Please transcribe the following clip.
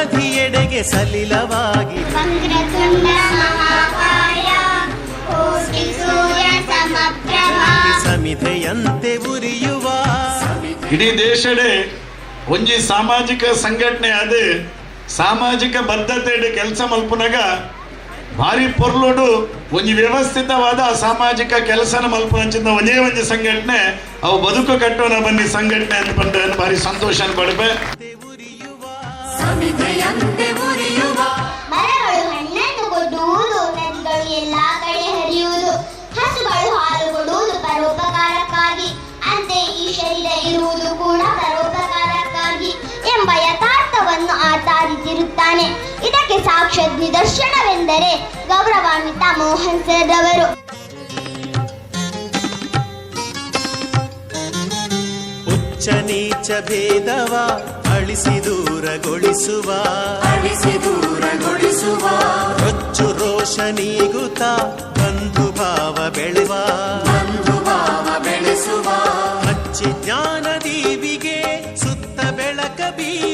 ಮಹಾಜಲಧಿಯೆಡೆಗೆ ಸಲಿಲವಾಗಿ ಸಮಿತೆಯಂತೆ ಮಹಾಕಾಯ ಕೋಟಿ ಸೂರ್ಯ ಸಮಪ್ರಭ ಸಮಿಧೆಯಂತೆ ಉರಿಯುವ ಇಡೀ ದೇಶಡೆ ಒಂಜಿ ಸಾಮಾಜಿಕ ಸಂಘಟನೆ ಅದೇ ಸಾಮಾಜಿಕ ಬದ್ಧತೆ ಕೆಲಸ ಮಲ್ಪುನಾಗ ಭಾರಿ ಪೊರ್ಲೋಡು ಒಂಜಿ ವ್ಯವಸ್ಥಿತವಾದ ಸಾಮಾಜಿಕ ಕೆಲಸನ ಮಲ್ಪುನಂಚಿನ ಒಂದೇ ಒಂಜಿ ಸಂಘಟನೆ ಅವು ಬದುಕು ಕಟ್ಟೋಣ ಬನ್ನಿ ಸಂಘಟನೆ ಅಂತ ಬಂದ ಭಾರಿ ಸಂತೋಷ ಪಡ್ಬೆ ಇದಕ್ಕೆ ಸಾಕ್ಷ್ಯ ನಿದರ್ಶನವೆಂದರೆ ಗೌರವಾನ್ವಿತ ಮೋಹನ್ ಸರ್ ಅವರು. ಉಚ್ಚ ನೀಚ ಭೇದವ ಅಳಿಸಿ ದೂರಗೊಳಿಸುವ. ಅಳಿಸಿ ದೂರಗೊಳಿಸುವ. ರೊಚ್ಚು ರೋಷ ನೀಗುತ್ತ ಬಂಧು ಭಾವ ಬೆಳೆವ. ಬಂಧು ಭಾವ ಬೆಳೆಸುವ. ಹಚ್ಚಿ ಜ್ಞಾನ ದೀವಿಗೆ ಸುತ್ತ ಬೆಳಕ ಬೀರ